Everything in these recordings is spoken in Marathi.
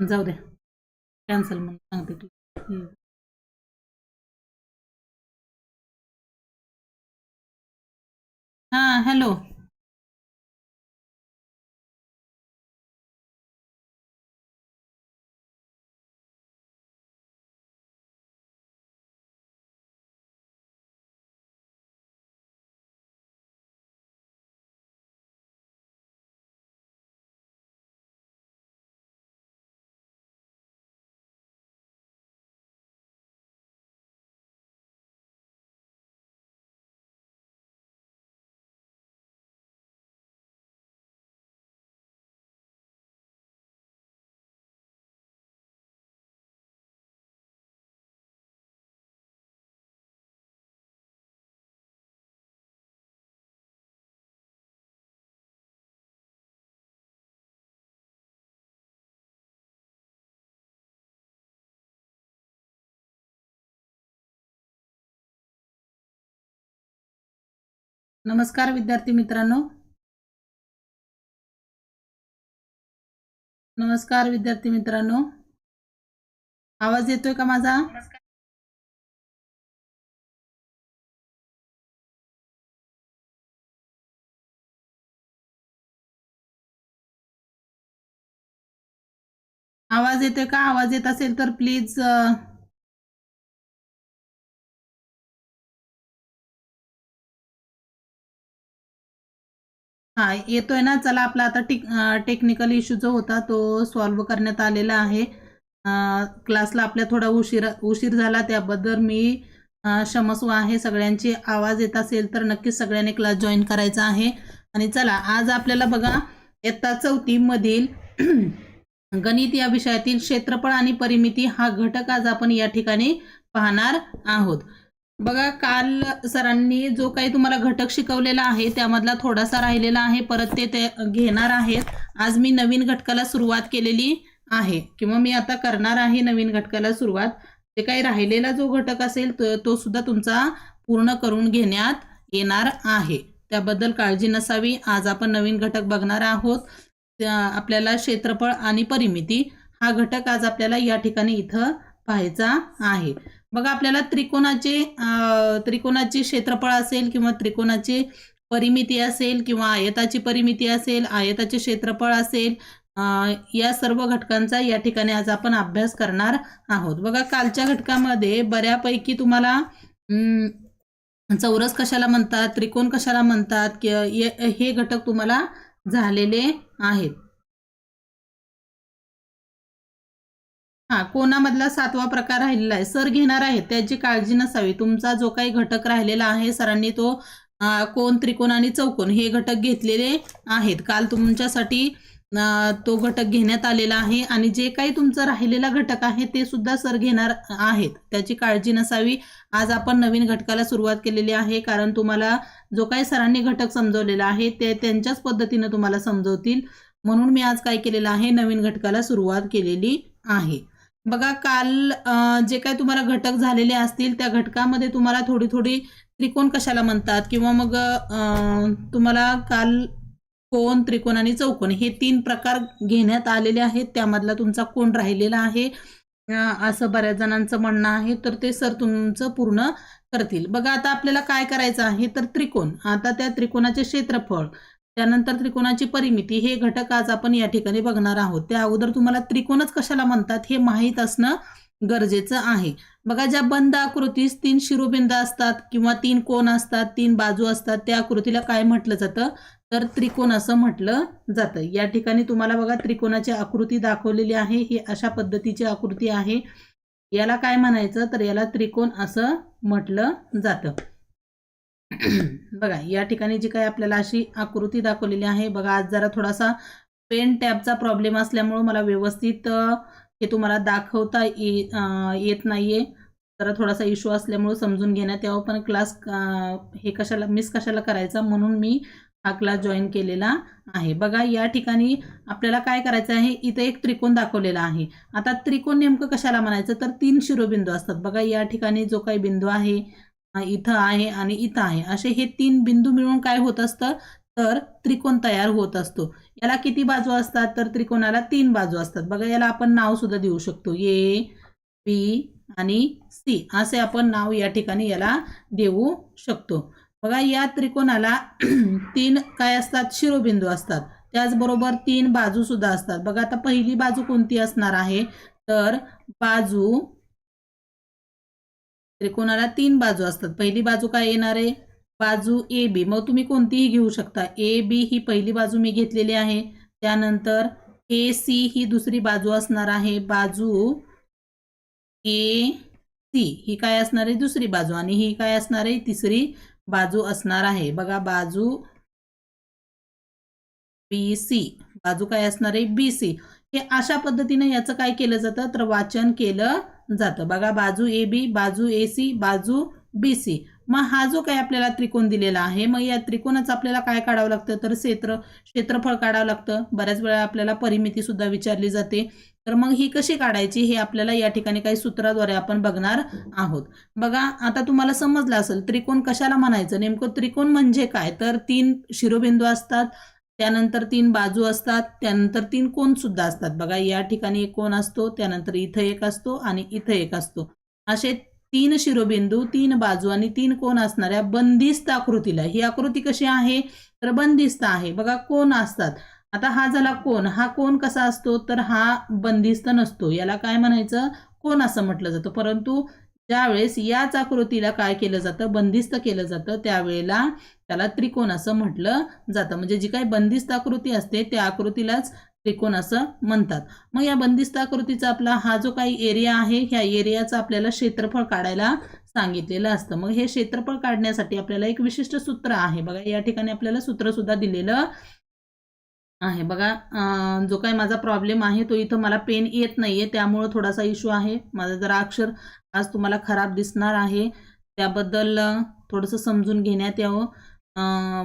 जाऊ द्या. कॅन्सल म्हणून सांगते की हां हॅलो नमस्कार विद्यार्थी मित्रांनो. नमस्कार विद्यार्थी मित्रांनो. आवाज येतोय का माझा? आवाज येतोय का? आवाज येत असेल तर प्लीज हा येतोय ना. चला आपला आता टिक टेक्निकल इश्यू जो होता तो सॉल्व करण्यात आलेला आहे. क्लासला आपल्या थोडा उशीर उशीर झाला त्याबद्दल मी क्षमस्व आहे. सगळ्यांची आवाज येत असेल तर नक्कीच सगळ्यांनी क्लास जॉईन करायचा आहे. आणि चला आज आपल्याला बघा इयत्ता चौथीमधील गणित या विषयातील क्षेत्रफळ आणि परिमिती हा घटक आज आपण या ठिकाणी पाहणार आहोत. बघा काल सरांनी जो काही तुम्हाला घटक शिकवलेला आहे त्यामधला थोडासा राहिलेला आहे परत ते ते घेणार आहेत. आज मी नवीन घटकाला सुरुवात केलेली आहे. किंवा मी आता करणार आहे नवीन घटकाला सुरुवात. ते काही राहिलेला जो घटक असेल तो तो सुद्धा तुमचा पूर्ण करून घेण्यात येणार आहे. त्याबद्दल काळजी नसावी. आज आपण नवीन घटक बघणार आहोत. आपल्याला क्षेत्रफळ आणि परिमिती हा घटक आज आपल्याला या ठिकाणी इथं पाहायचा आहे. बघा आपल्याला त्रिकोणाचे त्रिकोणाचे क्षेत्रफळ असेल किंवा त्रिकोणाची परिमिती असेल किंवा आयताची परिमिती असेल आयताचे क्षेत्रफळ असेल या सर्व घटकांचा या ठिकाणी आज आपण अभ्यास करणार आहोत. बघा कालच्या घटकामध्ये बऱ्यापैकी तुम्हाला चौरस कशाला म्हणतात त्रिकोण कशाला म्हणतात ये- हे घटक तुम्हाला झालेले आहेत. हा कोणामधला सातवा प्रकार राहिलेला आहे? सर घेणार आहेत त्याची काळजी नसावी. तुमचा जो काही घटक राहिलेला आहे सरांनी तो कोण त्रिकोण आणि चौकोन हे घटक घेतलेले आहेत. काल तुमच्यासाठी तो घटक घेण्यात आलेला आहे आणि जे काही तुमचं राहिलेला घटक आहे ते सुद्धा सर घेणार आहेत. त्याची काळजी नसावी. आज आपण नवीन घटकाला सुरुवात केलेली आहे कारण तुम्हाला जो काही सरांनी घटक समजवलेला आहे ते त्यांच्याच पद्धतीनं तुम्हाला समजवतील. म्हणून मी आज काय केलेलं आहे नवीन घटकाला सुरुवात केलेली आहे. बघा काल जे काही तुम्हाला घटक झालेले असतील त्या घटकामध्ये तुम्हाला थोडी थोडी त्रिकोण कशाला म्हणतात? किंवा मग तुम्हाला काल कोण त्रिकोण आणि चौकोन हे तीन प्रकार घेण्यात आलेले आहेत. त्यामधला तुमचा कोण राहिलेला आहे. असं बऱ्याच जणांचं म्हणणं आहे. तर ते सर तुमचं पूर्ण करतील. बघा आता आपल्याला काय करायचं आहे? तर त्रिकोण. आता त्या त्रिकोणाचे क्षेत्रफळ. त्यानंतर त्रिकोणाची परिमिती हे घटक आज आपण या ठिकाणी बघणार आहोत. त्या अगोदर तुम्हाला त्रिकोणच कशाला म्हणतात हे माहीत असणं गरजेचं आहे. बघा ज्या बंद आकृतीस तीन शिरोबिंद असतात किंवा तीन कोण असतात तीन बाजू असतात त्या आकृतीला काय म्हटलं जातं? तर त्रिकोण असं म्हटलं जातं. या ठिकाणी तुम्हाला बघा त्रिकोणाची आकृती दाखवलेली आहे. ही अशा पद्धतीची आकृती आहे. याला काय म्हणायचं? तर याला त्रिकोण असं म्हटलं जातं. बघा या ठिकाणी जी काही आपल्याला अशी आकृती दाखवलेली आहे बघा आज जरा थोडासा पेन टॅबचा प्रॉब्लेम असल्यामुळं मला व्यवस्थित हे तुम्हाला दाखवता ये- अ, येत नाहीये. जरा थोडासा इश्यू असल्यामुळं समजून घेण्यात यावं पण क्लास हे कशाला मिस कशाला करायचा म्हणून मी हा क्लास जॉईन केलेला आहे. बघा या ठिकाणी आपल्याला काय करायचं आहे इथं एक त्रिकोण दाखवलेला आहे. आता त्रिकोण नेमकं कशाला म्हणायचं तर तीन शिरोबिंदू असतात. बघा या ठिकाणी जो काही बिंदू आहे इथं आहे आणि इथं आहे. असे हे तीन बिंदू मिळून काय होत असतं? तर त्रिकोण तयार होत असतो. याला किती बाजू असतात? तर त्रिकोणाला तीन बाजू असतात. बघा याला आपण नाव सुद्धा देऊ शकतो. ए बी आणि सी. असे आपण नाव या ठिकाणी याला देऊ शकतो. बघा या त्रिकोणाला तीन काय असतात? शिरोबिंदू असतात. त्याचबरोबर तीन बाजू सुद्धा असतात. बघा आता पहिली बाजू कोणती असणार आहे? तर बाजू त्रिकोणाला तीन बाजू असतात. पहिली बाजू काय येणार आहे? बाजू ए बी मग तुम्ही कोणतीही घेऊ शकता. ए बी ही पहिली बाजू मी घेतलेली आहे. त्यानंतर ए सी ही दुसरी बाजू असणार आहे. बाजू ए सी ही काय असणार आहे? दुसरी बाजू. आणि ही काय असणार आहे? तिसरी बाजू असणार आहे. बघा बाजू बी सी बाजू काय असणार आहे? बी सी हे अशा पद्धतीने याचं काय केलं जातं? तर वाचन केलं जातं. बघा बाजू ए बी बाजू ए सी बाजू बी सी. मग हा जो काही आपल्याला त्रिकोण दिलेला आहे मग या त्रिकोणाचं आपल्याला काय काढावं लागतं? तर क्षेत्र क्षेत्रफळ काढावं लागतं. बऱ्याच वेळा आपल्याला परिमिती सुद्धा विचारली जाते. तर मग ही कशी काढायची? हे आपल्याला या ठिकाणी काही सूत्राद्वारे आपण बघणार आहोत. बघा आता तुम्हाला समजलं असेल त्रिकोण कशाला म्हणायचं? नेमकं त्रिकोण म्हणजे काय? तर तीन शिरोबिंदू असतात त्यानंतर तीन बाजू असतात त्यानंतर तीन कोण सुद्धा असतात. बघा या ठिकाणी एक कोण असतो त्यानंतर इथं एक असतो आणि इथं एक असतो. असे तीन शिरोबिंदू तीन बाजू आणि तीन कोण असणाऱ्या बंदिस्त आकृतीला. ही आकृती कशी आहे? तर बंदिस्त आहे. बघा कोण असतात? आता हा झाला कोण? हा कोण कसा असतो? तर हा बंदिस्त नसतो. याला काय म्हणायचं? कोण असं म्हटलं जातं. परंतु ज्यावेळेस याच आकृतीला काय केलं जातं? बंदिस्त केलं जातं. त्यावेळेला त्याला त्रिकोण असं म्हटलं जातं. म्हणजे जी काही बंदिस्त आकृती असते त्या आकृतीलाच त्रिकोण असं म्हणतात. मग या बंदिस्त आकृतीचा आपला हा जो काही एरिया आहे ह्या एरियाचं आपल्याला क्षेत्रफळ काढायला सांगितलेलं असतं. मग हे क्षेत्रफळ काढण्यासाठी आपल्याला एक विशिष्ट सूत्र आहे. बघा या ठिकाणी आपल्याला सूत्र सुद्धा दिलेलं आहे. बघा जो काही माझा प्रॉब्लेम आहे तो इथं मला पेन येत नाहीये. त्यामुळं थोडासा इश्यू आहे. माझा जरा अक्षर आज तुम्हाला खराब दिसणार आहे. त्याबद्दल थोडंसं समजून घेण्यात यावं.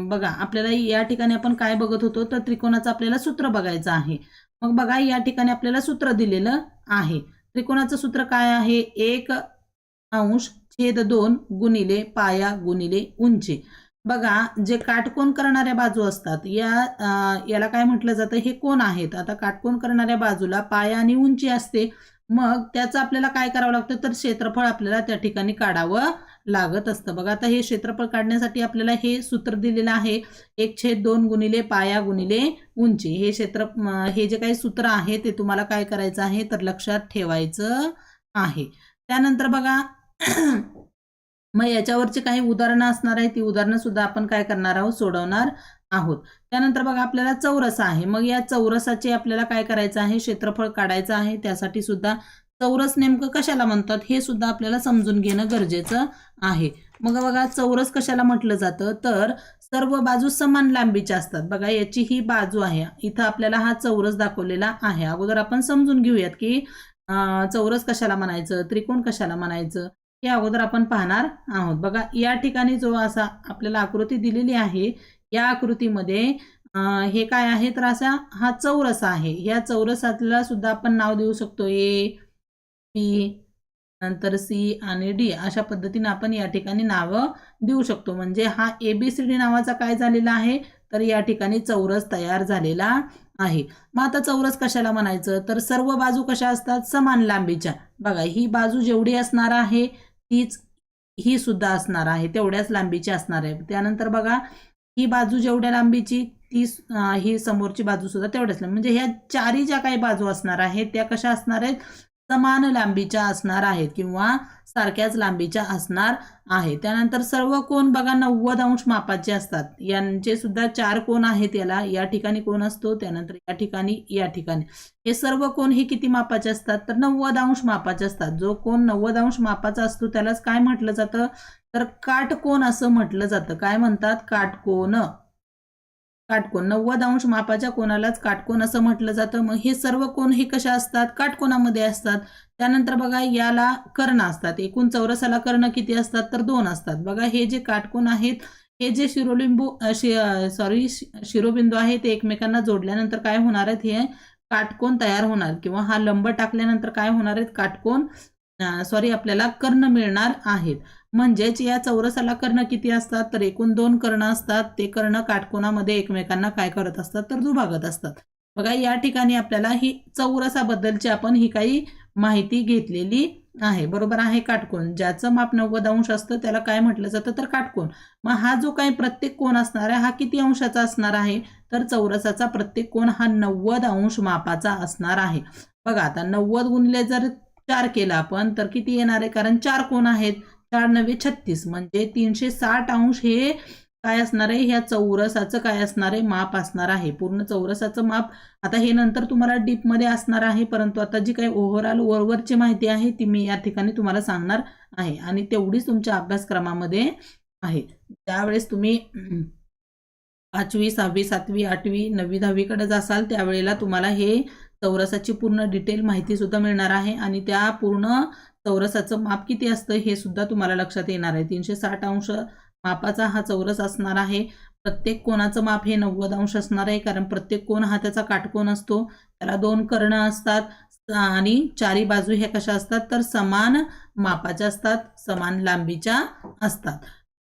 बघा आपल्याला या ठिकाणी आपण काय बघत होतो? तर त्रिकोणाचं आपल्याला सूत्र बघायचं आहे. मग बघा या ठिकाणी आपल्याला सूत्र दिलेलं आहे. त्रिकोणाचं सूत्र काय आहे? एक अंश छेद दोन गुणिले पाया गुणिले उंची. बघा जे काटकोन करणाऱ्या बाजू असतात या याला काय म्हटलं जातं? हे कोण आहेत? आता काटकोन करणाऱ्या बाजूला पाय आणि उंची असते. मग त्याचं आपल्याला काय करावं लागतं? तर क्षेत्रफळ आपल्याला त्या ठिकाणी काढावं लागत असतं. बघा आता हे क्षेत्रफळ काढण्यासाठी आपल्याला हे सूत्र दिलेलं आहे. एक छेद दोन गुणिले पाया गुणिले उंची. हे क्षेत्र हे जे काही सूत्र आहे ते तुम्हाला काय करायचं आहे? तर लक्षात ठेवायचं आहे. त्यानंतर बघा मग याच्यावरची काही उदाहरणं असणार आहे ती उदाहरणं सुद्धा आपण काय करणार आहोत? सोडवणार आहोत. त्यानंतर बघा आपल्याला चौरस आहे. मग या चौरसाचे आपल्याला काय करायचं आहे? क्षेत्रफळ काढायचं आहे. त्यासाठी सुद्धा चौरस नेमकं कशाला म्हणतात? हे सुद्धा आपल्याला समजून घेणं गरजेचं आहे. मग बघा चौरस कशाला म्हटलं जातं? तर सर्व बाजू समान लांबीच्या असतात. बघा याची ही बाजू आहे. इथं आपल्याला हा चौरस दाखवलेला आहे. अगोदर आपण समजून घेऊयात की चौरस कशाला म्हणायचं? त्रिकोण कशाला म्हणायचं? हे अगोदर आपण पाहणार आहोत. बघा या ठिकाणी जो असा आपल्याला आकृती दिलेली आहे या आकृतीमध्ये हे काय आहे? तर असा हा चौरस आहे. या चौरसातला सुद्धा आपण नाव देऊ शकतो. ए पी नंतर सी आणि डी. अशा पद्धतीने आपण या ठिकाणी नावं देऊ शकतो. म्हणजे हा ए बी सी डी नावाचा काय झालेला आहे? तर या ठिकाणी चौरस तयार झालेला आहे. मग आता चौरस कशाला म्हणायचं? तर सर्व बाजू कशा असतात? समान लांबीच्या. बघा ही बाजू जेवढी असणार आहे तीच ही सुद्धा असणार आहे तेवढ्याच लांबीची असणार आहे. त्यानंतर बघा ही बाजू जेवढ्या लांबीची ती ही समोरची बाजू सुद्धा तेवढ्याच लांबी. म्हणजे ह्या चारी ज्या काही बाजू असणार आहेत त्या कशा असणार आहेत? समान लांबीच्या असणार आहेत किंवा सारख्याच लांबीच्या असणार आहेत. त्यानंतर सर्व कोण बघा नव्वद अंश मापाचे असतात. यांचे सुद्धा चार कोण आहेत याला? या ठिकाणी कोण असतो? त्यानंतर या ठिकाणी या ठिकाणी. हे सर्व कोण हे किती मापाचे असतात? तर नव्वद अंश मापाचे असतात. जो कोण नव्वद अंश मापाचा असतो त्यालाच काय म्हटलं जातं? तर काटकोण असं म्हटलं जातं. काय म्हणतात? काटकोण काटकोन. नव्वद अंश मापाच्या कोणालाच काटकोन असं म्हटलं जातं. मग हे सर्व कोण हे कशा असतात? काटकोनामध्ये असतात. त्यानंतर बघा याला कर्ण असतात. एकूण चौरसाला कर्ण किती असतात? तर दोन असतात. बघा हे जे काटकोन आहेत हे जे शिरोलिंबू सॉरी शिरोबिंदू आहे ते एकमेकांना जोडल्यानंतर काय होणार आहेत? हे काटकोन तयार होणार. किंवा हा लंब टाकल्यानंतर काय होणार आहेत? काटकोन. सॉरी आपल्याला कर्ण मिळणार आहेत. म्हणजेच या चौरसाला कर्ण किती असतात? तर एकूण दोन कर्ण असतात. ते कर्ण काटकोणामध्ये एकमेकांना काय करत असतात? तर दुभागत असतात. बघा या ठिकाणी आपल्याला ही चौरसाबद्दलची आपण ही काही माहिती घेतलेली आहे. बरोबर आहे काटकोन. ज्याचं माप नव्वद अंश असतं त्याला काय म्हटलं जातं? तर काटकोन. मग हा जो काही प्रत्येक कोण असणार आहे हा किती अंशाचा असणार आहे? तर चौरसाचा प्रत्येक कोण हा नव्वद अंश मापाचा असणार आहे. बघा आता नव्वद गुणले जर चार केला आपण तर किती येणार आहे? कारण चार कोण आहेत? चार नव्हे छत्तीस. म्हणजे तीनशे साठ अंश हे काय असणार आहे? ह्या चौरसाचं काय असणार आहे? माप असणार आहे. पूर्ण चौरसाचं माप. आता हे नंतर तुम्हाला डीपमध्ये असणार आहे. परंतु आता जी काही ओव्हरऑल वरवरची माहिती आहे ती मी या ठिकाणी तुम्हाला सांगणार आहे. आणि तेवढीच तुमच्या अभ्यासक्रमामध्ये आहे. त्यावेळेस तुम्ही पाचवी सहावी सातवी आठवी नववी दहावीकडे जासाल त्यावेळेला तुम्हाला हे चौरसाची पूर्ण डिटेल माहिती सुद्धा मिळणार आहे आणि त्या पूर्ण चौरसाचं माप किती असतं हे सुद्धा तुम्हाला लक्षात येणार आहे. तीनशे साठ अंश मापाचा हा चौरस असणार आहे. प्रत्येक कोणाचं माप हे नव्वद अंश असणार आहे कारण प्रत्येक कोण हा त्याचा काटकोण असतो. त्याला दोन कर्ण असतात आणि चारी बाजू ह्या कशा असतात? तर समान मापाच्या असतात समान लांबीच्या असतात.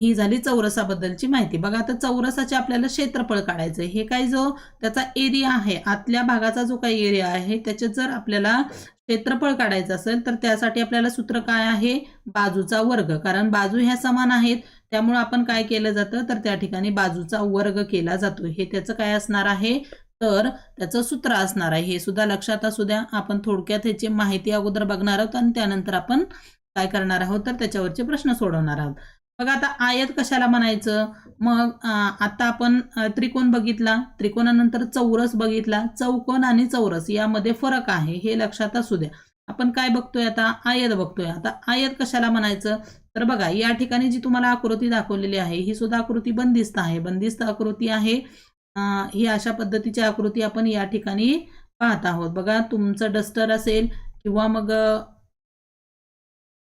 ही झाली चौरसाबद्दलची माहिती. बघा आता चौरसाचे आपल्याला क्षेत्रफळ काढायचं हे काय जो त्याचा एरिया आहे आतल्या भागाचा जो काही एरिया आहे त्याचे जर आपल्याला क्षेत्रफळ काढायचं असेल तर त्यासाठी आपल्याला सूत्र काय आहे? बाजूचा वर्ग. कारण बाजू ह्या समान आहेत. त्यामुळे आपण काय केलं जातं? तर त्या ठिकाणी बाजूचा वर्ग केला जातो. हे त्याचं काय असणार आहे? तर त्याचं सूत्र असणार आहे. हे सुद्धा लक्षात असू द्या. आपण थोडक्यात ह्याची माहिती अगोदर बघणार आहोत आणि त्यानंतर आपण काय करणार आहोत? तर त्याच्यावरचे प्रश्न सोडवणार आहोत. बघा आता आयत कशाला म्हणायचं? मग आता आपण त्रिकोण बघितला. त्रिकोणानंतर चौरस बघितला. चौकोन आणि चौरस यामध्ये फरक आहे हे लक्षात असू द्या. आपण काय बघतोय आता? आयत बघतोय. आता आयत कशाला म्हणायचं? तर बघा या ठिकाणी जी तुम्हाला आकृती दाखवलेली आहे ही सुद्धा आकृती बंदिस्त आहे. बंदिस्त आकृती आहे ही अशा पद्धतीची आकृती आपण या ठिकाणी पाहत आहोत. बघा तुमचं डस्टर असेल किंवा मग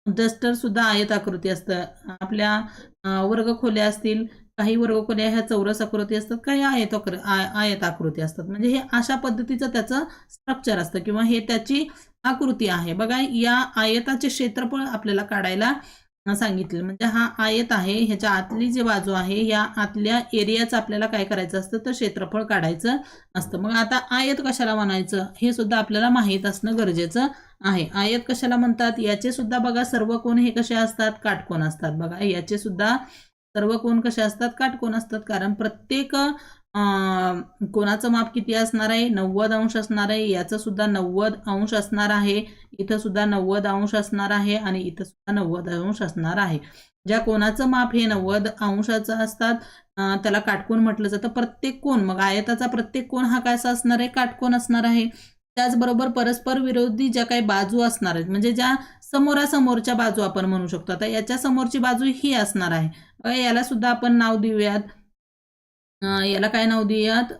डस्टर सुद्धा आयत आकृती असतं आपल्या वर्गखोल्या असतील काही वर्गखोल्या ह्या चौरस आकृती असतात काही आयत आय- आयत आकृती असतात. म्हणजे हे अशा पद्धतीचं त्याचं स्ट्रक्चर असतं किंवा हे त्याची आकृती आहे. बघा या आयताचे क्षेत्रफळ आपल्याला काढायला सांगितलं. म्हणजे हा आयत आहे ह्याच्या आतली जी बाजू आहे या आतल्या एरियाचं आपल्याला काय करायचं असतं? तर क्षेत्रफळ काढायचं असतं. मग आता आयत कशाला म्हणायचं? हे सुद्धा आपल्याला माहीत असणं गरजेचं आहे. आयत कशाला म्हणतात? याचे सुद्धा बघा सर्व कोण हे कसे असतात? काटकोन असतात. बघा याचे सुद्धा सर्व कोण कसे असतात? काटकोन असतात. कारण प्रत्येक कोणाचं माप किती असणार आहे? नव्वद अंश असणार आहे. याचं सुद्धा नव्वद अंश असणार आहे. इथं सुद्धा नव्वद अंश असणार आहे आणि इथं सुद्धा नव्वद अंश असणार आहे. ज्या कोणाचं माप हे नव्वद अंशाचं असतात त्याला काटकोन म्हटलं जातं. प्रत्येक कोण मग आयताचा प्रत्येक कोण हा कसा असणार आहे? काटकोन असणार आहे. त्याचबरोबर परस्पर विरोधी ज्या काही बाजू असणार आहेत म्हणजे ज्या समोरासमोरच्या बाजू आपण म्हणू शकतो. आता याच्या समोरची बाजू ही असणार आहे. याला सुद्धा आपण नाव देऊयात. याला काय नाव देऊयात?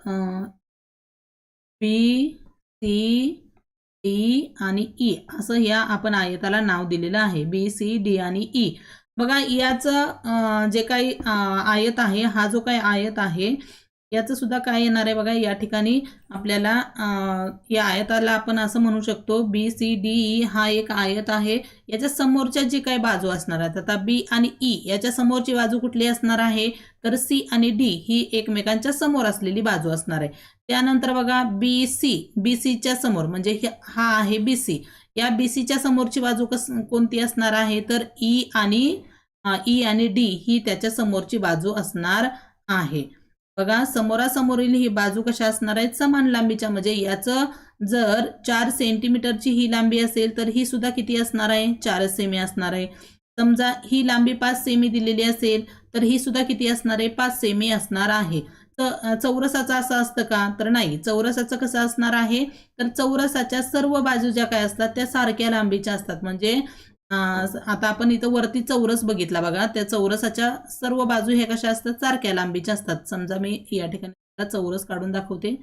पी सी डी आणि ई असं या आपण आयताला नाव दिलेलं आहे. बी सी डी आणि ई बघा याचं जे काही आयत आहे हा जो काही आयत आहे याचं सुद्धा काय येणार आहे बघा या ठिकाणी आपल्याला या आयताला आपण असं म्हणू शकतो बी सी डी ई हा एक आयत आहे. याच्या समोरच्या जी काही बाजू असणार आहेत आता बी आणि ई याच्या समोरची बाजू कुठली असणार आहे? तर सी आणि डी ही एकमेकांच्या समोर असलेली बाजू असणार आहे. त्यानंतर बघा बी सी बी सीच्या समोर म्हणजे हे- हा आहे बी सी या बी सीच्या समोरची बाजू कस कोणती असणार आहे? तर ई आणि ई e आणि डी ही त्याच्या समोरची बाजू असणार आहे. बघा समोरासमोरील ही बाजू कशा असणार आहेत समान लांबीच्या म्हणजे याचं जर चार सेंटीमीटरची ही लांबी असेल तर ही सुद्धा किती असणार आहे? चार सेमी असणार आहे. समजा ही लांबी पाच सेमी दिलेली असेल तर ही सुद्धा किती असणार आहे? पाच सेमी असणार आहे. तर चौरसाचं असं असतं का? तर नाही. चौरसाचं कसं असणार आहे? तर चौरसाच्या सर्व बाजू ज्या काय असतात त्या सारख्या लांबीच्या असतात. म्हणजे आता आपण इथं वरती चौरस बघितला बघा. त्या चौरसाच्या सर्व बाजू ह्या कशा असतात? सारख्या लांबीच्या असतात. समजा मी या ठिकाणी चौरस काढून दाखवते.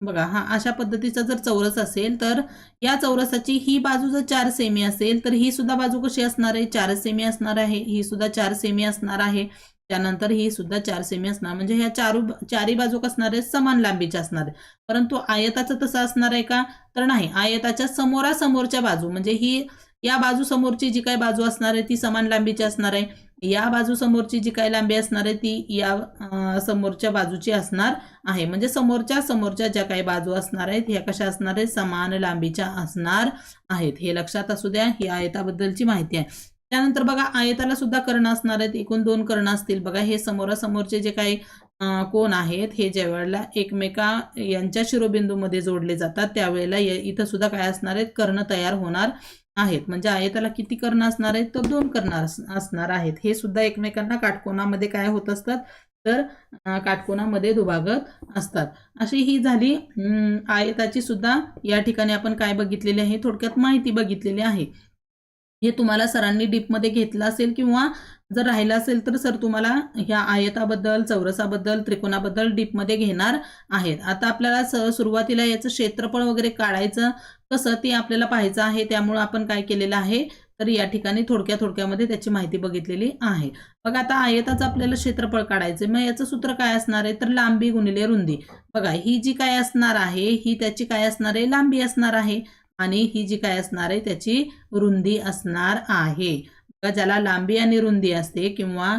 बघा हा अशा पद्धतीचा जर चौरस असेल तर या चौरसाची ही बाजू जर चार सेमी असेल तर ही सुद्धा बाजू कशी असणार आहे? चार सेमी असणार आहे. ही सुद्धा चार सेमी असणार आहे. त्यानंतर ही सुद्धा चार सेमी असणार. म्हणजे ह्या चारू चारी बाजूक असणारे समान लांबीच्या असणार आहे परंतु आयताचं तसं असणार आहे का? तर नाही. आयताच्या समोरासमोरच्या बाजू म्हणजे ही या बाजू समोरची जी काही बाजू असणार आहे ती समान लांबीची असणार आहे. या बाजू समोरची जी काही लांबी असणार आहे ती या समोरच्या बाजूची असणार आहे. म्हणजे समोरच्या समोरच्या ज्या काही बाजू असणार आहेत ह्या कशा असणार आहेत? समान लांबीच्या असणार आहेत. हे लक्षात असू द्या. ही आयताबद्दलची माहिती आहे. त्यानंतर बघा आयताला सुद्धा कर्ण असणार आहेत. एकूण दोन कर्ण असतील. बघा हे समोरासमोरचे जे काही कोण आहेत हे ज्या वेळेला एकमेका यांच्या शिरोबिंदूमध्ये जोडले जातात. त्यावेळेला इथं सुद्धा काय असणार आहेत? कर्ण तयार होणार आहेत. म्हणजे आयताला किती कर्ण असणार आहेत? तर दोन कर्ण अस- असणार आहेत. हे सुद्धा एकमेकांना काटकोनामध्ये काय होत असतात? तर काटकोणामध्ये दुभागत असतात. अशी ही झाली. आयताची सुद्धा या ठिकाणी आपण काय बघितलेली आहे? थोडक्यात माहिती बघितलेली आहे. हे तुम्हाला सरांनी डीपमध्ये घेतलं असेल किंवा जर राहिलं असेल तर सर तुम्हाला ह्या आयताबद्दल चौरसाबद्दल त्रिकोणाबद्दल डीपमध्ये घेणार आहेत. आता आपल्याला स सुरुवातीला याचं क्षेत्रफळ वगैरे काढायचं कसं ते आपल्याला पाहायचं आहे त्यामुळं आपण काय केलेलं आहे तर या ठिकाणी थोडक्या थोडक्यामध्ये त्याची माहिती बघितलेली आहे. बघा आता आयताचं आपल्याला क्षेत्रफळ काढायचं मग याचं सूत्र काय असणार आहे? तर लांबी गुणिले रुंदी. बघा ही जी काय असणार आहे ही त्याची काय असणार आहे? लांबी असणार आहे. आणि ही जी काय असणार आहे त्याची रुंदी असणार आहे. ज्याला लांबी आणि रुंदी असते किंवा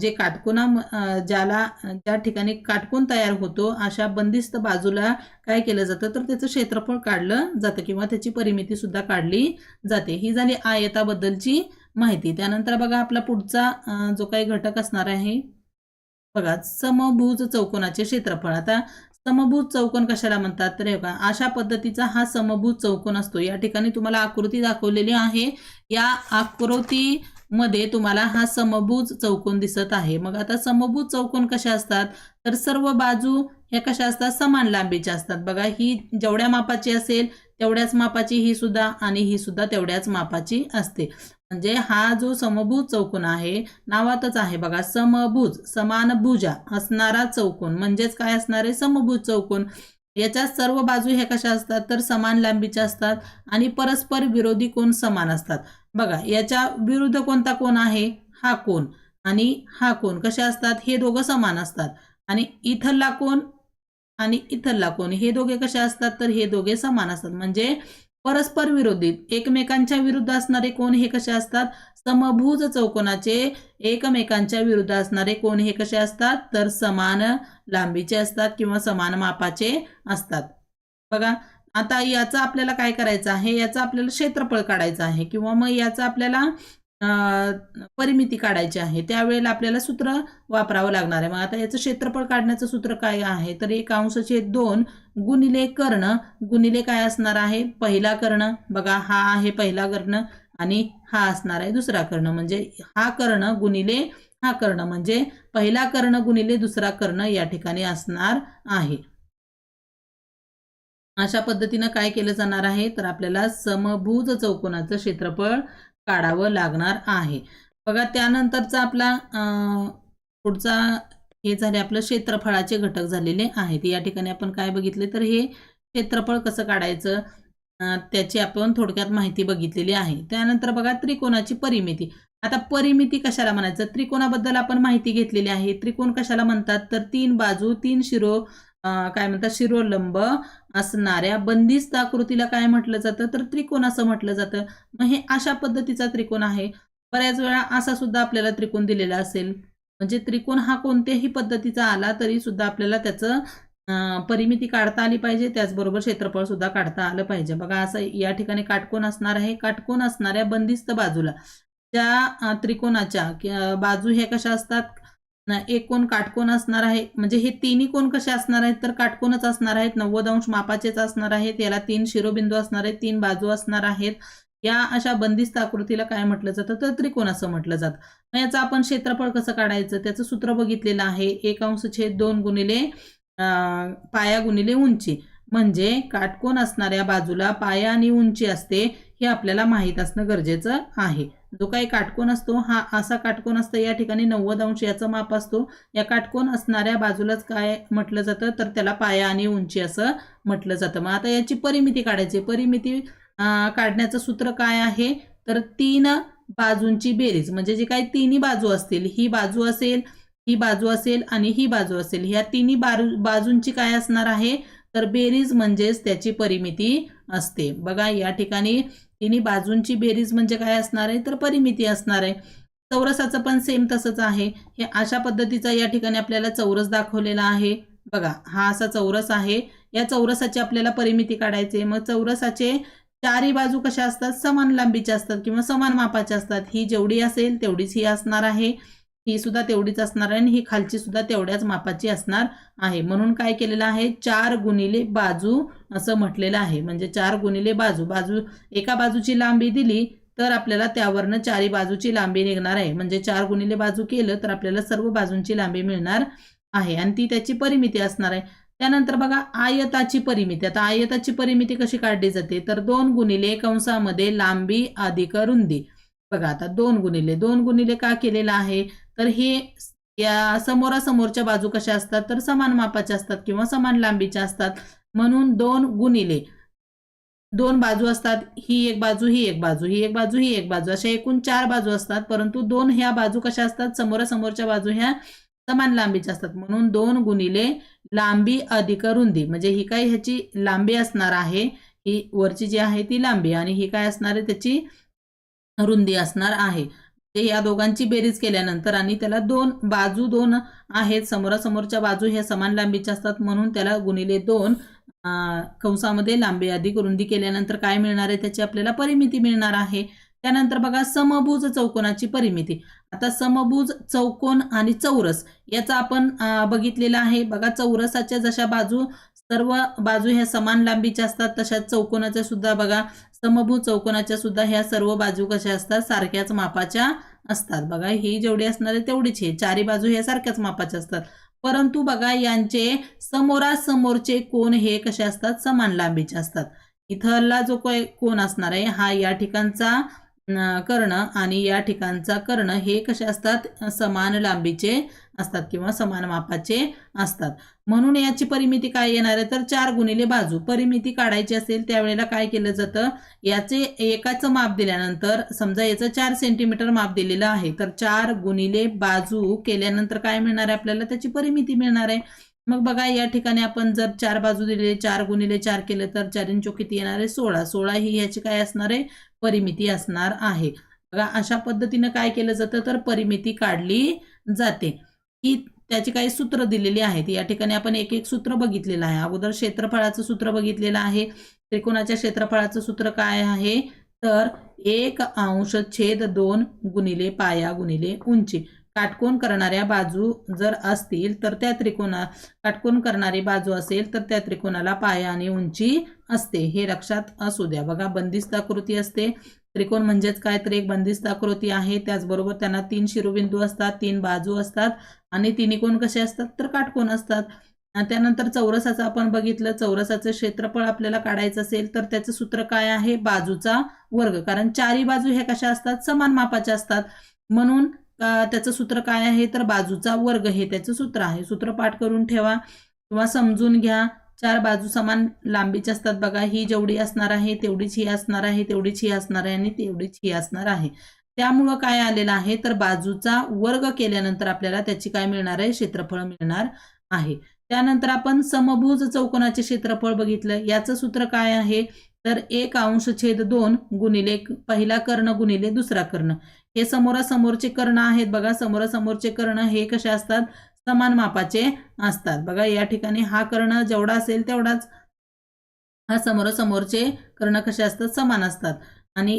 जे काटकोना ज्याला ज्या ठिकाणी काटकोन तयार होतो अशा बंदिस्त बाजूला काय केलं जातं? तर त्याचं क्षेत्रफळ काढलं जातं किंवा त्याची परिमिती सुद्धा काढली जाते. ही झाली आयताबद्दलची माहिती. त्यानंतर बघा आपला पुढचा जो काही घटक असणार आहे बघा समभुज चौकोनाचे क्षेत्रफळ. आता समभूज चौकोन कशाला म्हणतात? तर हे बघा अशा पद्धतीचा हा समभूज चौकोन असतो. या ठिकाणी तुम्हाला आकृती दाखवलेली आहे. या आकृतीमध्ये तुम्हाला हा समभुज चौकोन दिसत आहे. मग आता समभुज चौकोन कशा असतात? तर सर्व बाजू ह्या कशा असतात? समान लांबीच्या असतात. बघा ही जेवढ्या मापाची असेल तेवढ्याच मापाची ही सुद्धा आणि ही सुद्धा तेवढ्याच मापाची असते. म्हणजे हा जो समभुज चौकोन आहे नावातच आहे बघा. समभुज समान भुजा असणारा चौकोन. म्हणजेच काय असणार? आहे समभुज चौकोन. याच्या सर्व बाजू ह्या कशा असतात? तर समान लांबीच्या असतात आणि परस्पर विरोधी कोण समान असतात. बघा याच्या विरुद्ध कोणता कोण आहे? हा कोण आणि हा कोण कसे असतात? हे दोघं समान असतात. आणि इथला कोण आणि इथला कोण हे दोघे कसे असतात? तर हे दोघे समान असतात. म्हणजे परस्पर विरोधी एकमेकांच्या विरुद्ध असणारे कोण हे कसे असतात? समभुज चौकोनाचे एकमेकांच्या विरुद्ध असणारे कोण हे कसे असतात? तर समान लांबीचे असतात किंवा समान मापाचे असतात. बघा आता याचं आपल्याला काय करायचं आहे? याचं आपल्याला क्षेत्रफळ काढायचं आहे किंवा मग याचं आपल्याला परिमिती काढायची आहे. त्यावेळेला आपल्याला सूत्र वापरावं लागणार आहे. मग आता याचं क्षेत्रफळ काढण्याचं सूत्र काय आहे? तर एक अंशचे दोन गुणिले कर्ण. गुणिले काय असणार आहे? पहिला कर्ण. बघा हा आहे पहिला कर्ण आणि हा असणार आहे दुसरा कर्ण. म्हणजे हा कर्ण गुणिले हा कर्ण म्हणजे पहिला कर्ण गुणिले दुसरा कर्ण या ठिकाणी असणार आहे. अशा पद्धतीनं काय केलं जाणार आहे? तर आपल्याला समभुज चौकोनाचं क्षेत्रफळ काढावं लागणार आहे. बघा त्यानंतरचा आपला अं, पुढचा हे झाले आपलं क्षेत्रफळाचे घटक झालेले आहेत. या ठिकाणी आपण काय बघितले तर हे क्षेत्रफळ कसं काढायचं? त्याची आपण थोडक्यात माहिती बघितलेली आहे. त्यानंतर बघा त्रिकोणाची परिमिती. आता परिमिती कशाला म्हणायचं? त्रिकोणाबद्दल आपण माहिती घेतलेली आहे. त्रिकोण कशाला म्हणतात? तर तीन बाजू तीन शिरो काय म्हणतात? शिरोलंब असणाऱ्या बंदिस्त आकृतीला काय म्हटलं जातं? तर त्रिकोण असं म्हटलं जातं. मग हे अशा पद्धतीचा त्रिकोण आहे. बऱ्याच वेळा असा सुद्धा आपल्याला त्रिकोण दिलेला असेल. म्हणजे त्रिकोण हा कोणत्याही पद्धतीचा आला तरी सुद्धा आपल्याला त्याचं परिमिती काढता आली पाहिजे. त्याचबरोबर क्षेत्रफळ सुद्धा काढता आलं पाहिजे. बघा असं या ठिकाणी काटकोन असणार आहे. काटकोन असणाऱ्या बंदिस्त बाजूला त्या त्रिकोणाच्या बाजू ह्या कशा असतात? एक कोण काटकोन असणार आहे. म्हणजे हे तिन्ही कोण कसे असणार आहेत? तर काटकोनच असणार आहेत. नव्वद अंश मापाचेच असणार आहेत. याला तीन शिरोबिंदू असणार आहेत. तीन बाजू असणार आहेत. या अशा बंदिस्त आकृतीला काय म्हटलं जातं? तर त्रिकोण असं म्हटलं जातं. मग याचं आपण क्षेत्रफळ कसं काढायचं? त्याचं सूत्र बघितलेलं आहे. एक अंश छेद दोन गुणिले पाया गुणिले उंची. म्हणजे काटकोन असणाऱ्या बाजूला पाया आणि उंची असते हे आपल्याला माहीत असणं गरजेचं आहे. जो काही काटकोन असतो हा असा काटकोन असतो. या ठिकाणी नव्वद अंश याचं माप असतो. या काटकोन असणाऱ्या बाजूलाच काय म्हटलं जातं? तर त्याला पाया आणि उंची असं म्हटलं जातं. मग आता याची परिमिती काढायची. परिमिती काढण्याचं सूत्र काय आहे? तर तीन बाजूंची बेरीज. म्हणजे जे काही तिन्ही बाजू असतील ही बाजू असेल ही बाजू असेल आणि ही बाजू असेल ह्या तिन्ही बारू बाजूंची काय असणार आहे? तर बेरीज म्हणजेच त्याची परिमिती असते. बघा या ठिकाणी तिन्ही बाजूंची बेरीज म्हणजे काय असणार आहे? तर परिमिती असणार आहे. चौरसाचं पण सेम तसंच आहे. हे अशा पद्धतीचा या ठिकाणी आपल्याला चौरस दाखवलेला आहे. बघा हा असा चौरस आहे. या चौरसाची आपल्याला परिमिती काढायची आहे. मग चौरसाचे चारही बाजू कशा असतात? समान लांबीच्या असतात किंवा समान मापाच्या असतात. ही जेवढी असेल तेवढीच ही असणार आहे. ही सुद्धा तेवढीच असणार आहे आणि ही खालची सुद्धा तेवढ्याच मापाची असणार आहे. म्हणून काय केलेलं आहे? चार गुणिले बाजू असं म्हटलेलं आहे. म्हणजे चार गुणिले बाजू. बाजू एका बाजूची लांबी दिली तर आपल्याला त्यावरनं चारी बाजूची लांबी निघणार आहे. म्हणजे चार गुणिले बाजू केलं तर आपल्याला सर्व बाजूंची लांबी मिळणार आहे आणि ती त्याची परिमिती असणार आहे. त्यानंतर बघा आयताची परिमिती. आता आयताची परिमिती कशी काढली जाते? तर दोन गुणिले कंसामध्ये लांबी अधिक रुंदी. बघा आता दोन गुणिले. दोन गुणिले का केलेलं आहे? तर हे या समोरासमोरच्या बाजू कशा असतात? तर समान मापाच्या असतात किंवा समान लांबीच्या असतात. म्हणून दोन गुणिले. दोन बाजू असतात ही एक बाजू ही एक बाजू ही एक बाजू ही एक बाजू. अशा एकूण चार बाजू असतात परंतु दोन ह्या बाजू कशा असतात? समोरासमोरच्या बाजू ह्या समान लांबीच्या असतात. म्हणून दोन गुणिले लांबी अधिक रुंदी. म्हणजे ही काय ह्याची लांबी असणार आहे ही वरची जी आहे ती लांबी आणि ही काय असणार आहे त्याची रुंदी असणार आहे. ते या दोघांची बेरीज केल्यानंतर आणि त्याला दोन बाजू दोन आहेत समोरासमोरच्या बाजू ह्या समान लांबीच्या असतात म्हणून त्याला गुणिले दोन कंसामध्ये लांबी अधिक रुंदी केल्यानंतर काय मिळणार आहे त्याची आपल्याला परिमिती मिळणार आहे. त्यानंतर बघा समभुज चौकोनाची परिमिती. आता समभुज चौकोन आणि चौरस याचा आपण बघितलेला आहे. बघा चौरसाच्या जशा बाजू सर्व बाजू ह्या समान लांबीच्या असतात तशाच चौकोनाच्या सुद्धा बघा समभुज चौकोनाच्या सुद्धा ह्या सर्व बाजू कशा असतात सारख्याच मापाच्या असतात. बघा ही जेवढी असणार आहे तेवढीच हे चारी बाजू ह्या सारख्याच मापाच्या असतात. परंतु बघा यांचे समोरासमोरचे कोण हे कसे असतात समान लांबीचे असतात. इथला जो काही कोण असणार आहे हा या ठिकाणचा कर्ण आणि या ठिकाणचा कर्ण हे कसे असतात? समान लांबीचे असतात किंवा समान मापाचे असतात. म्हणून याची परिमिती काय येणार आहे? तर चार गुणिले बाजू. परिमिती काढायची असेल त्यावेळेला काय केलं जातं? याचे एकाचं माप दिल्यानंतर समजा याचं चार सेंटीमीटर माप दिलेलं आहे तर चार गुणिले बाजू केल्यानंतर काय मिळणार आहे आपल्याला? त्याची परिमिती मिळणार आहे. मग बघा या ठिकाणी आपण जर चार बाजू दिलेले चार गुणिले चार केलं तर चारींचो किती येणार आहे सोळा. सोळा ही ह्याची काय असणार आहे? परिमिती असणार आहे. बघा अशा पद्धतीनं काय केलं जातं तर परिमिती काढली जाते. की त्याची काही सूत्र दिलेली आहेत. या ठिकाणी आपण एक एक सूत्र बघितलेलं आहे. अगोदर क्षेत्रफळाचं सूत्र बघितलेलं आहे. त्रिकोणाच्या क्षेत्रफळाचं सूत्र काय आहे? तर एक अंश छेद दोन गुणिले पाया गुणिले उंची. काटकोन करणाऱ्या बाजू जर असतील तर त्या त्रिकोणा काटकोन करणारी बाजू असेल तर त्या त्रिकोणाला पाया आणि उंची असते. हे लक्षात असू द्या. बघा बंदिस्त आकृती असते. त्रिकोण म्हणजेच काय तर एक बंदिस्त आकृती आहे. त्याचबरोबर त्यांना तीन शिरोबिंदू असतात तीन बाजू असतात आणि तिन्ही कोण कसे असतात? तर काटकोन असतात. आणि त्यानंतर चौरसाचं आपण बघितलं. चौरसाचं क्षेत्रफळ आपल्याला काढायचं असेल तर त्याचं सूत्र काय आहे? बाजूचा वर्ग. कारण चारी बाजू ह्या कशा असतात? समान मापाच्या असतात. म्हणून त्याचं सूत्र काय आहे? तर बाजूचा वर्ग हे त्याचं सूत्र आहे. सूत्र पाठ करून ठेवा किंवा समजून घ्या. चार बाजू समान लांबीच्या असतात बघा. ही जेवढी असणार आहे तेवढीच ही असणार आहे तेवढीच ही असणार आहे आणि तेवढीच ही असणार आहे. त्यामुळं काय आलेलं आहे? तर बाजूचा वर्ग केल्यानंतर आपल्याला त्याची काय मिळणार आहे? क्षेत्रफळ मिळणार आहे. त्यानंतर आपण समभुज चौकोनाचे क्षेत्रफळ बघितलं. याचं सूत्र काय आहे? तर एक अंश छेद दोन गुणिले पहिला कर्ण गुणिले दुसरा कर्ण. हे समोरासमोरचे कर्ण आहेत बघा. समोरासमोरचे कर्ण हे कसे असतात? समान मापाचे असतात. बघा या ठिकाणी हा कर्ण जेवढा असेल तेवढाच हा समोरासमोरचे कर्ण कसे असतात? समान असतात. आणि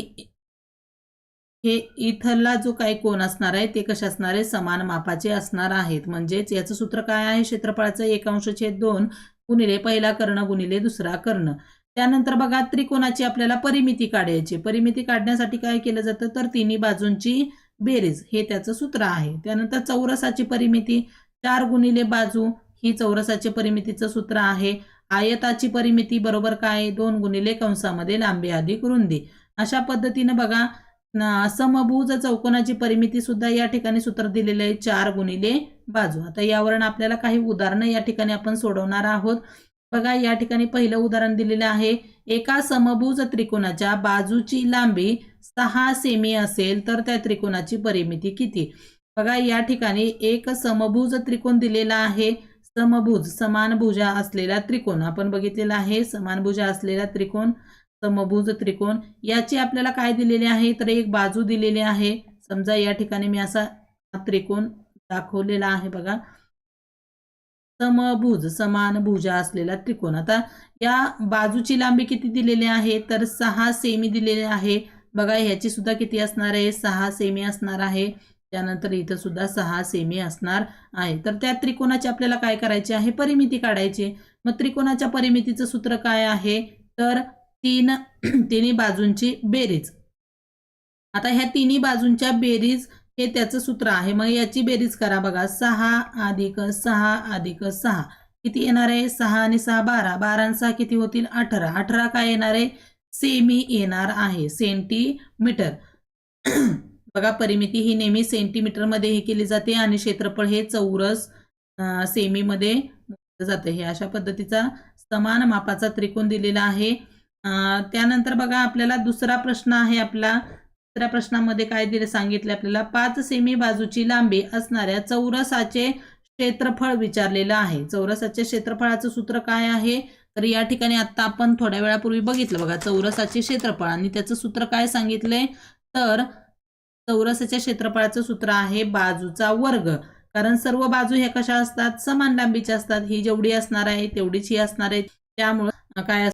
हे इथला जो काही कोण असणार आहे ते कसे असणार आहे? समान मापाचे असणार आहेत. म्हणजेच याचं सूत्र काय आहे? क्षेत्रफळाचं एक अंश छेद दोन गुणिले पहिला कर्ण गुणिले दुसरा कर्ण. त्यानंतर बघा त्रिकोणाची आपल्याला परिमिती काढायची परिमिती काढण्यासाठी काय केलं जातं? तर तिन्ही बाजूंची बेरीज हे त्याचं सूत्र आहे. त्यानंतर चौरसाची परिमिती चार गुणिले बाजू ही चौरसाची परिमितीचं सूत्र आहे. आयताची परिमिती बरोबर काय? दोन गुणिले कंसामध्ये लांबी अधिक रुंदी. अशा पद्धतीनं बघा समभूज समभुज चौकोनाची परिमिती सुद्धा या ठिकाणी सूत्र दिलेलं आहे चार गुणिले बाजू. आता यावरून आपल्याला काही उदाहरणं या ठिकाणी आपण सोडवणार आहोत. बघा या ठिकाणी पहिलं उदाहरण दिलेलं आहे. एका समभुज त्रिकोणाच्या बाजूची लांबी सहा सेमी असेल तर त्या त्रिकोणाची परिमिती किती? बघा या ठिकाणी एक समभुज त्रिकोण दिलेला आहे. समभुज समान भुजा असलेला त्रिकोण. आपण बघितलेला आहे समान भुजा असलेला त्रिकोण समभुज त्रिकोण. याची आपल्याला काय दिलेली आहे? तर एक बाजू दिलेली आहे. समजा या ठिकाणी मी असा त्रिकोण दाखवलेला आहे बघा. समभुज समान भुजा असलेला त्रिकोण. आता या बाजूची लांबी किती दिलेली आहे? तर सहा सेमी दिलेली आहे. बघा ह्याची सुद्धा किती असणार आहे? सहा सेमी असणार आहे. त्यानंतर इथं सुद्धा सहा सेमी असणार आहे. तर त्या त्रिकोणाची आपल्याला काय करायचे आहे? परिमिती काढायची मग त्रिकोणाच्या परिमितीचं सूत्र काय आहे? तर तीन तिन्ही बाजूंची बेरीज. आता ह्या तिन्ही बाजूंच्या बेरीज हे त्याचं सूत्र आहे. मग याची बेरीज करा बघा. सहा अधिक सहा अधिक सहा. किती येणार आहे? सहा आणि सहा बारा. बारा आणि सहा किती होतील? अठरा. अठरा काय येणार आहे? सेमी येणार आहे. सेंटीमीटर. बघा परिमिती ही नेहमी सेंटीमीटरमध्ये हे केली जाते आणि क्षेत्रफळ हे चौरस सेमीमध्ये जातं. हे अशा पद्धतीचा समान मापाचा त्रिकोण दिलेला आहे. त्यानंतर बघा आपल्याला दुसरा प्रश्न आहे आपला. दुसऱ्या प्रश्नामध्ये काय दिले? सांगितले आपल्याला. पाच सेमी बाजूची लांबी असणाऱ्या चौरसाचे क्षेत्रफळ विचारलेलं आहे. चौरसाच्या क्षेत्रफळाचं सूत्र काय आहे? तर या ठिकाणी आता आपण थोड्या वेळापूर्वी बघितलं बघा चौरसाचे क्षेत्रफळ. आणि त्याचं सूत्र काय सांगितलंय? तर चौरसाच्या क्षेत्रफळाचं सूत्र आहे बाजूचा वर्ग. कारण सर्व बाजू ह्या कशा असतात? समान लांबीच्या असतात. ही जेवढी असणार आहे तेवढीच ही असणार आहे. त्यामुळं काय